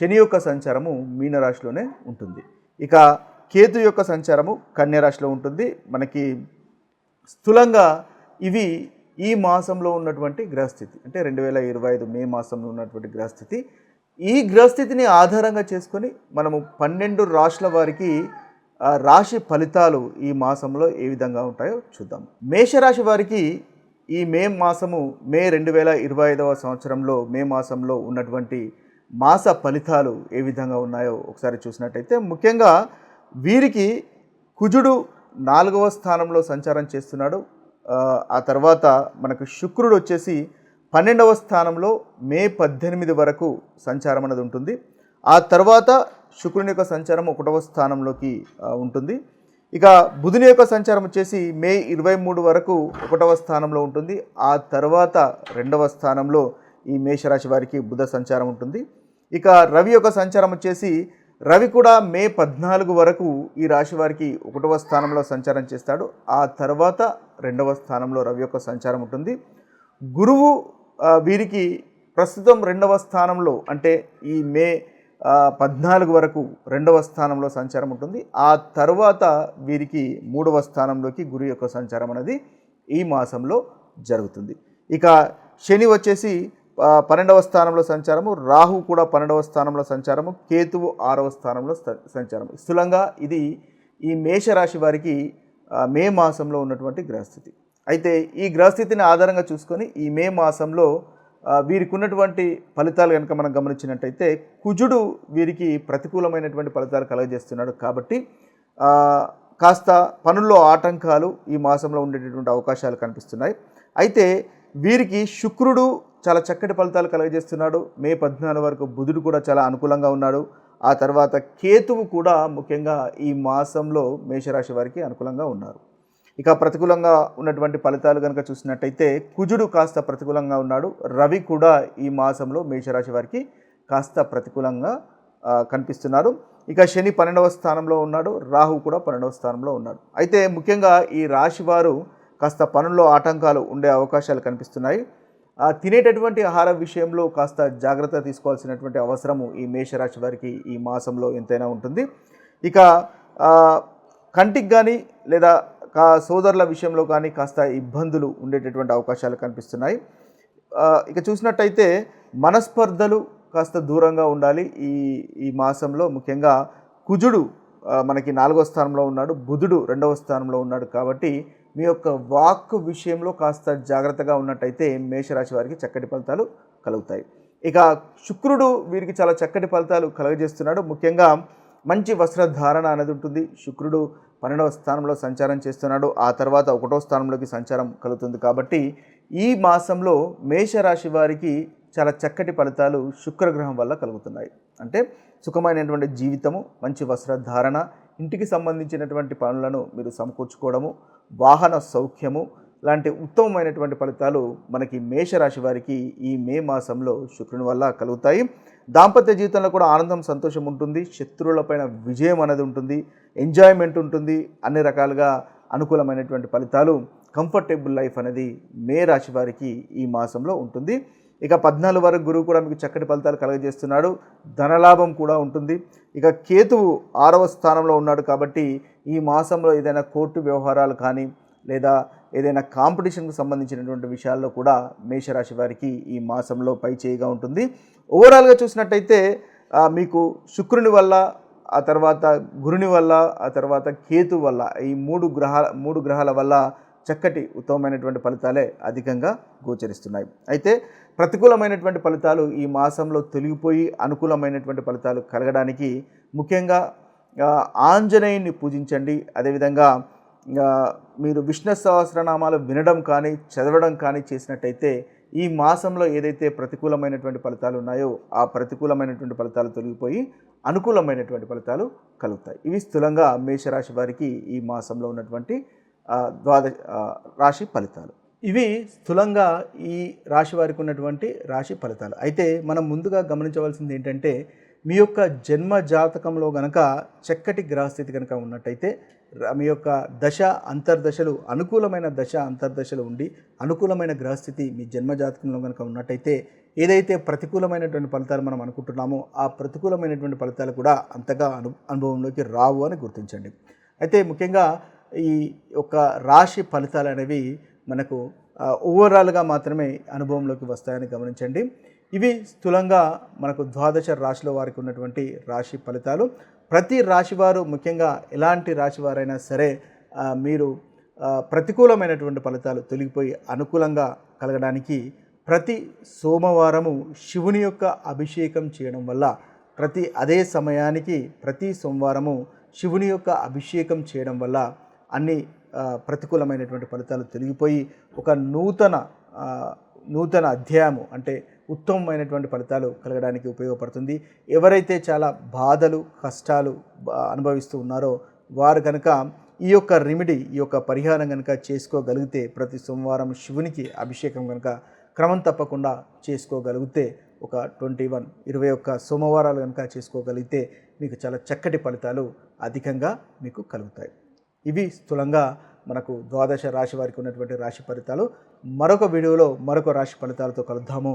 శని యొక్క సంచారము మీనరాశిలోనే ఉంటుంది. ఇక కేతు యొక్క సంచారము కన్యరాశిలో ఉంటుంది. మనకి స్థూలంగా ఇవి ఈ మాసంలో ఉన్నటువంటి గ్రహస్థితి. అంటే రెండు వేల ఇరవై ఐదు మే మాసంలో ఉన్నటువంటి గ్రహస్థితి. ఈ గ్రహస్థితిని ఆధారంగా చేసుకొని మనము పన్నెండు రాశుల వారికి రాశి ఫలితాలు ఈ మాసంలో ఏ విధంగా ఉంటాయో చూద్దాం. మేషరాశి వారికి ఈ మే మాసము మే రెండు వేల ఇరవై ఐదవ సంవత్సరంలో మే మాసంలో ఉన్నటువంటి మాస ఫలితాలు ఏ విధంగా ఉన్నాయో ఒకసారి చూసినట్టయితే ముఖ్యంగా వీరికి కుజుడు నాలుగవ స్థానంలో సంచారం చేస్తున్నాడు. ఆ, తర్వాత మనకు శుక్రుడు వచ్చేసి పన్నెండవ స్థానంలో మే పద్దెనిమిది వరకు సంచారం అనేది ఉంటుంది. ఆ తర్వాత శుక్రుని యొక్క సంచారం ఒకటవ స్థానంలోకి ఉంటుంది. ఇక బుధుని యొక్క సంచారం వచ్చేసి మే ఇరవై మూడు వరకు ఒకటవ స్థానంలో ఉంటుంది. ఆ తర్వాత రెండవ స్థానంలో ఈ మేషరాశి వారికి బుధ సంచారం ఉంటుంది. ఇక రవి యొక్క సంచారం వచ్చేసి రవి కూడా మే పద్నాలుగు వరకు ఈ రాశి వారికి ఒకటవ స్థానంలో సంచారం చేస్తాడు. ఆ తర్వాత రెండవ స్థానంలో రవి యొక్క సంచారం ఉంటుంది. గురువు వీరికి ప్రస్తుతం రెండవ స్థానంలో అంటే ఈ మే పద్నాలుగు వరకు రెండవ స్థానంలో సంచారం ఉంటుంది. ఆ తర్వాత వీరికి మూడవ స్థానంలోకి గురు యొక్క సంచారం అనేది ఈ మాసంలో జరుగుతుంది. ఇక శని వచ్చేసి పన్నెండవ స్థానంలో సంచారము రాహు కూడా పన్నెండవ స్థానంలో సంచారము కేతువు ఆరవ స్థానంలో స- సంచారం స్థూలంగా ఇది ఈ మేషరాశి వారికి మే మాసంలో ఉన్నటువంటి గ్రహస్థితి. అయితే ఈ గ్రహస్థితిని ఆధారంగా చూసుకొని ఈ మే మాసంలో వీరికి ఉన్నటువంటి ఫలితాలు కనుక మనం గమనించినట్టయితే కుజుడు వీరికి ప్రతికూలమైనటువంటి ఫలితాలు కలగజేస్తున్నాడు కాబట్టి కాస్త పనుల్లో ఆటంకాలు ఈ మాసంలో ఉండేటటువంటి అవకాశాలు కనిపిస్తున్నాయి. అయితే వీరికి శుక్రుడు చాలా చక్కటి ఫలితాలు కలగజేస్తున్నాడు. మే పద్నాలుగు వరకు బుధుడు కూడా చాలా అనుకూలంగా ఉన్నాడు. ఆ తర్వాత కేతువు కూడా ముఖ్యంగా ఈ మాసంలో మేషరాశి వారికి అనుకూలంగా ఉన్నారు. ఇక ప్రతికూలంగా ఉన్నటువంటి ఫలితాలు కనుక చూసినట్టయితే కుజుడు కాస్త ప్రతికూలంగా ఉన్నాడు. రవి కూడా ఈ మాసంలో మేషరాశి వారికి కాస్త ప్రతికూలంగా కనిపిస్తున్నారు. ఇక శని పన్నెండవ స్థానంలో ఉన్నాడు. రాహు కూడా పన్నెండవ స్థానంలో ఉన్నాడు. అయితే ముఖ్యంగా ఈ రాశి వారు కాస్త పనుల్లో ఆటంకాలు ఉండే అవకాశాలు కనిపిస్తున్నాయి. తినేటటువంటి ఆహార విషయంలో కాస్త జాగ్రత్త తీసుకోవాల్సినటువంటి అవసరము ఈ మేషరాశి వారికి ఈ మాసంలో ఎంతైనా ఉంటుంది. ఇక కంటికి కానీ లేదా కా సోదరుల విషయంలో కానీ కాస్త ఇబ్బందులు ఉండేటటువంటి అవకాశాలు కనిపిస్తున్నాయి. ఇక చూసినట్టయితే మనస్పర్ధలు కాస్త దూరంగా ఉండాలి. ఈ ఈ మాసంలో ముఖ్యంగా కుజుడు మనకి నాలుగో స్థానంలో ఉన్నాడు. బుధుడు రెండవ స్థానంలో ఉన్నాడు కాబట్టి మీ యొక్క వాక్ విషయంలో కాస్త జాగ్రత్తగా ఉన్నట్టయితే మేషరాశి వారికి చక్కటి ఫలితాలు కలుగుతాయి. ఇక శుక్రుడు వీరికి చాలా చక్కటి ఫలితాలు కలుగజేస్తున్నాడు. ముఖ్యంగా మంచి వస్త్రధారణ అనేది ఉంటుంది. శుక్రుడు పన్నెండవ స్థానంలో సంచారం చేస్తున్నాడు. ఆ తర్వాత ఒకటో స్థానంలోకి సంచారం కలుగుతుంది కాబట్టి ఈ మాసంలో మేషరాశి వారికి చాలా చక్కటి ఫలితాలు శుక్రగ్రహం వల్ల కలుగుతున్నాయి. అంటే సుఖమైనటువంటి జీవితము మంచి వస్త్రధారణ ఇంటికి సంబంధించినటువంటి పనులను మీరు సమకూర్చుకోవడము వాహన సౌఖ్యము లాంటి ఉత్తమమైనటువంటి ఫలితాలు మనకి మేషరాశి వారికి ఈ మే మాసంలో శుక్రుని వల్ల కలుగుతాయి. దాంపత్య జీవితంలో కూడా ఆనందం సంతోషం ఉంటుంది. శత్రువులపైన విజయం అనేది ఉంటుంది. ఎంజాయ్మెంట్ ఉంటుంది. అన్ని రకాలుగా అనుకూలమైనటువంటి ఫలితాలు కంఫర్టబుల్ లైఫ్ అనేది మే రాశి వారికి ఈ మాసంలో ఉంటుంది. ఇక పద్నాలుగు వరకు గురువు కూడా మీకు చక్కటి ఫలితాలు కలుగజేస్తున్నాడు. ధనలాభం కూడా ఉంటుంది. ఇక కేతువు ఆరవ స్థానంలో ఉన్నాడు కాబట్టి ఈ మాసంలో ఏదైనా కోర్టు వ్యవహారాలు కానీ లేదా ఏదైనా కాంపిటీషన్కు సంబంధించినటువంటి విషయాల్లో కూడా మేషరాశి వారికి ఈ మాసంలో పై చేయిగా ఉంటుంది. ఓవరాల్గా చూసినట్టయితే మీకు శుక్రుని వల్ల ఆ తర్వాత గురుని వల్ల ఆ తర్వాత కేతు వల్ల ఈ మూడు గ్రహాల మూడు గ్రహాల వల్ల చక్కటి ఉత్తమమైనటువంటి ఫలితాలే అధికంగా గోచరిస్తున్నాయి. అయితే ప్రతికూలమైనటువంటి ఫలితాలు ఈ మాసంలో తొలగిపోయి అనుకూలమైనటువంటి ఫలితాలు కలగడానికి ముఖ్యంగా ఆంజనేయుని పూజించండి. అదేవిధంగా మీరు విష్ణు సహస్రనామాలు వినడం కానీ చదవడం కానీ చేసినట్టయితే ఈ మాసంలో ఏదైతే ప్రతికూలమైనటువంటి ఫలితాలు ఉన్నాయో ఆ ప్రతికూలమైనటువంటి ఫలితాలు తొలగిపోయి అనుకూలమైనటువంటి ఫలితాలు కలుగుతాయి. ఇవి స్థూలంగా మేషరాశి వారికి ఈ మాసంలో ఉన్నటువంటి ద్వాద రాశి ఫలితాలు. ఇవి స్థూలంగా ఈ రాశి వారికి ఉన్నటువంటి రాశి ఫలితాలు. అయితే మనం ముందుగా గమనించవలసింది ఏంటంటే మీ యొక్క జన్మ జాతకంలో గనక చక్కటి గ్రహస్థితి కనుక ఉన్నట్టయితే మీ యొక్క దశ అంతర్దశలు అనుకూలమైన దశ అంతర్దశలు ఉండి అనుకూలమైన గ్రహస్థితి మీ జన్మ జాతకంలో కనుక ఉన్నట్టయితే ఏదైతే ప్రతికూలమైనటువంటి ఫలితాలు మనం అనుకుంటున్నామో ఆ ప్రతికూలమైనటువంటి ఫలితాలు కూడా అంతగా అను అనుభవంలోకి రావు అని గుర్తించండి. అయితే ముఖ్యంగా ఈ యొక్క రాశి ఫలితాలు అనేవి మనకు ఓవరాల్గా మాత్రమే అనుభవంలోకి వస్తాయని గమనించండి. ఇవి స్థూలంగా మనకు ద్వాదశ రాశిలో వారికి ఉన్నటువంటి రాశి ఫలితాలు. ప్రతి రాశి వారు ముఖ్యంగా ఎలాంటి రాశి వారైనా సరే మీరు ప్రతికూలమైనటువంటి ఫలితాలు తొలగిపోయి అనుకూలంగా కలగడానికి ప్రతి సోమవారము శివుని యొక్క అభిషేకం చేయడం వల్ల ప్రతి అదే సమయానికి ప్రతి సోమవారము శివుని యొక్క అభిషేకం చేయడం వల్ల అన్ని ప్రతికూలమైనటువంటి ఫలితాలు తొలగిపోయి ఒక నూతన నూతన అధ్యాయము అంటే ఉత్తమమైనటువంటి ఫలితాలు కలగడానికి ఉపయోగపడుతుంది. ఎవరైతే చాలా బాధలు కష్టాలు అనుభవిస్తూ ఉన్నారో వారు కనుక ఈ యొక్క రెమెడీ ఈ యొక్క పరిహారం కనుక చేసుకోగలిగితే ప్రతి సోమవారం శివునికి అభిషేకం కనుక క్రమం తప్పకుండా చేసుకోగలిగితే ఒక ట్వంటీ వన్ ఇరవై ఒక్క సోమవారాలు కనుక చేసుకోగలిగితే మీకు చాలా చక్కటి ఫలితాలు అధికంగా మీకు కలుగుతాయి. ఇవి స్థూలంగా మనకు ద్వాదశ రాశి వారికి ఉన్నటువంటి రాశి ఫలితాలు. మరొక వీడియోలో మరొక రాశి ఫలితాలతో కలుద్దాము.